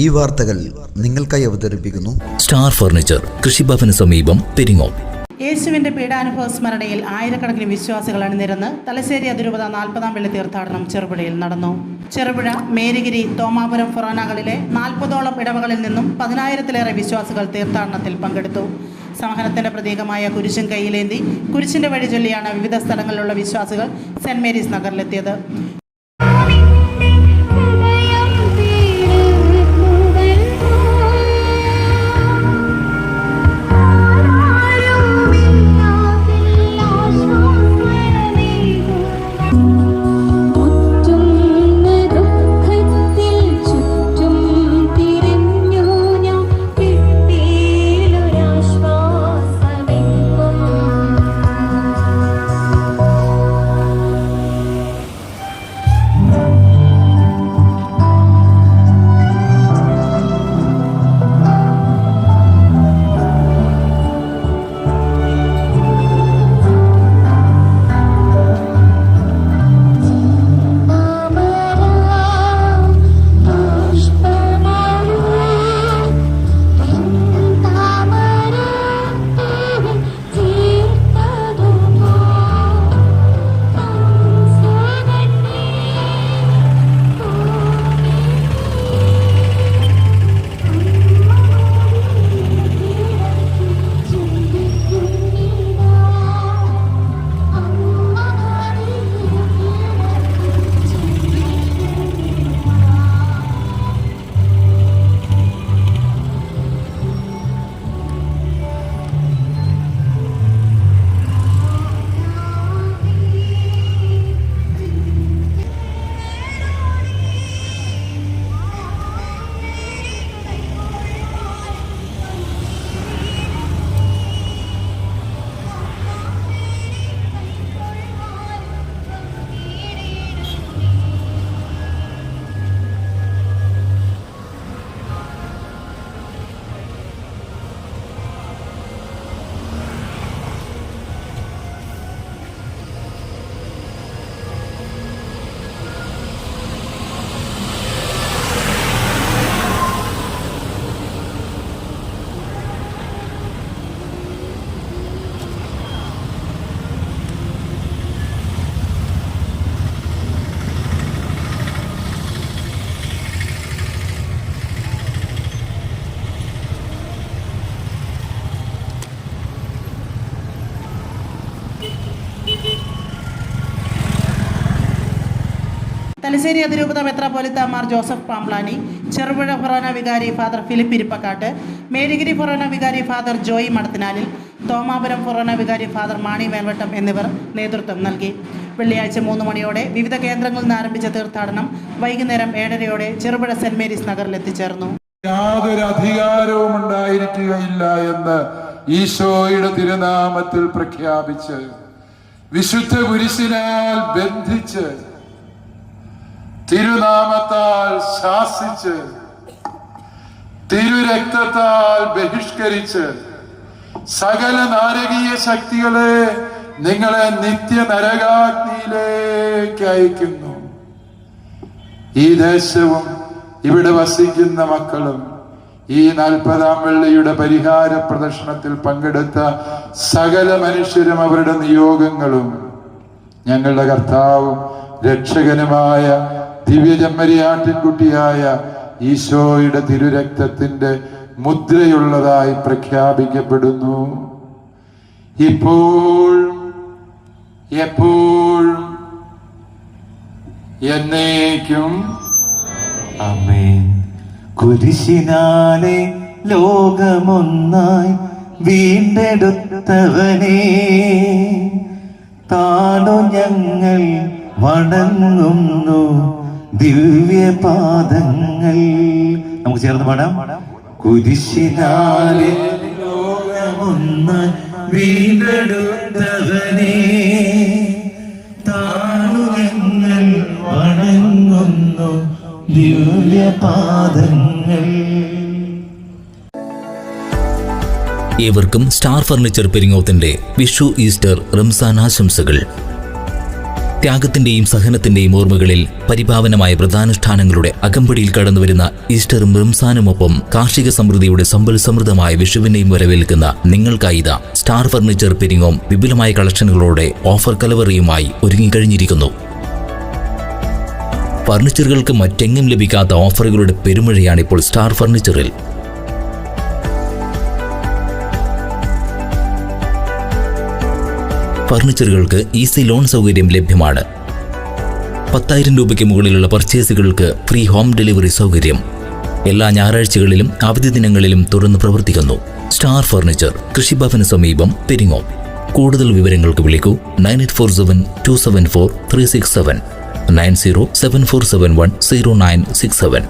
ഈ വാർത്തകൾ നിങ്ങൾക്കായി അവതരിപ്പിക്കുന്നു സ്റ്റാർ ഫർണിച്ചർ കൃഷിഭവന് സമീപം പെരിങ്ങോം യേശുവിന്റെ പീഡാനുഭവ സ്മരണയിൽ ആയിരക്കണക്കിന് വിശ്വാസികൾ അണിനിരന്ന് തലശ്ശേരി അതിരൂപത നാൽപ്പതാം വെള്ളി തീർത്ഥാടനം ചെറുപുഴയിൽ നടന്നു. ചെറുപുഴ മേരിഗിരി തോമാപുരം ഫൊറാനകളിലെ നാൽപ്പതോളം ഇടവകളിൽ നിന്നും പതിനായിരത്തിലേറെ വിശ്വാസികൾ തീർത്ഥാടനത്തിൽ പങ്കെടുത്തു. സഹനത്തിന്റെ പ്രതീകമായ കുരിശും കയ്യിലേന്തി കുരിശിന്റെ വഴി ചൊല്ലിയാണ് വിവിധ സ്ഥലങ്ങളിലുള്ള വിശ്വാസികൾ സെന്റ് മേരീസ് നഗറിലെത്തിയത്. തലശ്ശേരി അതിരൂപത മെത്രാപോലിത്ത മാർ ജോസഫ് പാംപ്ലാനി ചെറുപുഴ ഫൊറോന വികാരി ഫാദർ ഫിലിപ്പ് ഇരിപ്പക്കാട്ട് മേരിഗിരി ഫൊറോന വികാരി ഫാദർ ജോയി മടത്തിനാലിൽ തോമാപുരം ഫൊറോന വികാരി ഫാദർ മാണി മേൽവട്ടം എന്നിവർ നേതൃത്വം നൽകി. വെള്ളിയാഴ്ച മൂന്ന് മണിയോടെ വിവിധ കേന്ദ്രങ്ങളിൽ നിന്ന് ആരംഭിച്ച തീർത്ഥാടനം വൈകുന്നേരം ഏഴരയോടെ ചെറുപുഴ സെന്റ് മേരീസ് നഗറിൽ എത്തിച്ചേർന്നു. യാതൊരു അധികാരവും ഉണ്ടായിരിക്കുകയില്ല എന്ന് ഈശോയുടെ തിരുനാമത്തിൽ പ്രഖ്യാപിച്ച് വിശുദ്ധ കുരിശിനാൽ ബന്ധിച്ച് തിരുനാമത്താൽ ശാസിച്ച് തിരുരക്തത്താൽ ബഹിഷ്കരിച്ച് സകല നാരകീയ ശക്തികളെ നിങ്ങളെ നിത്യ നരകാഗ്നിയിലേക്ക് അയക്കുന്നു. ഈ ദേശവും ഇവിടെ വസിക്കുന്ന മക്കളും ഈ നാൽപ്പതാം വെള്ളിയുടെ പരിഹാര പ്രദർശനത്തിൽ പങ്കെടുത്ത സകല മനുഷ്യരും അവരുടെ നിയോഗങ്ങളും ഞങ്ങളുടെ കർത്താവും രക്ഷകനുമായ ദിവ്യജമ്മരിയാട്ടിൻകുട്ടിയായ ഈശോയുടെ തിരുരക്തത്തിന്റെ മുദ്രയുള്ളതായി പ്രഖ്യാപിക്കപ്പെടുന്നു. ഇപ്പോഴും എപ്പോഴും എന്നേക്കും. അമ്മേ കുരിശിനാലെ ലോകമൊന്നായി വീണ്ടെടുത്തവനേ താണു ഞങ്ങൾ വണങ്ങുന്നു. ദിവ്യപാദങ്ങൾ. നമുക്ക് ചേർന്ന് പാടാം. കുരിശിനാലെ ലോകമൊന്ന് വീണ്ടെടുത്തവനെ താണു ഞങ്ങൾ വണങ്ങുന്നു ദിവ്യപാദങ്ങൾ. ഏവർക്കും സ്റ്റാർ ഫർണിച്ചർ പെരിങ്ങോത്തിന്റെ വിഷു ഈസ്റ്റർ റംസാൻ ആശംസകൾ. ത്യാഗത്തിന്റെയും സഹനത്തിന്റെയും ഓർമ്മകളിൽ പരിപാവനമായ വ്രതാനുഷ്ഠാനങ്ങളുടെ അകമ്പടിയിൽ കടന്നുവരുന്ന ഈസ്റ്ററും റംസാനുമൊപ്പം കാർഷിക സമൃദ്ധിയുടെ സമ്പൽ സമൃദ്ധമായ വിഷുവിനെയും വരവേൽക്കുന്ന നിങ്ങൾക്കായിത സ്റ്റാർ ഫർണിച്ചർ പെരിങ്ങോം വിപുലമായ കളക്ഷനുകളോടെ ഓഫർ കലവറിയുമായി ഒരുങ്ങിക്കഴിഞ്ഞിരിക്കുന്നു. ഫർണിച്ചറുകൾക്ക് മറ്റെങ്ങും ലഭിക്കാത്ത ഓഫറുകളുടെ പെരുമഴയാണ് ഇപ്പോൾ സ്റ്റാർ ഫർണിച്ചറിൽ. ഫർണിച്ചറുകൾക്ക് ഈസി ലോൺ സൗകര്യം ലഭ്യമാണ്. പത്തായിരം രൂപയ്ക്ക് മുകളിലുള്ള പർച്ചേസുകൾക്ക് ഫ്രീ ഹോം ഡെലിവറി സൗകര്യം. എല്ലാ ഞായറാഴ്ചകളിലും അവധി ദിനങ്ങളിലും തുറന്നു പ്രവർത്തിക്കുന്നു. സ്റ്റാർ ഫർണിച്ചർ കൃഷിഭവന് സമീപം പെരിങ്ങോം. കൂടുതൽ വിവരങ്ങൾക്ക് വിളിക്കൂ. Nine eight four seven two seven four three six seven. Nine zero seven four seven one zero nine six seven.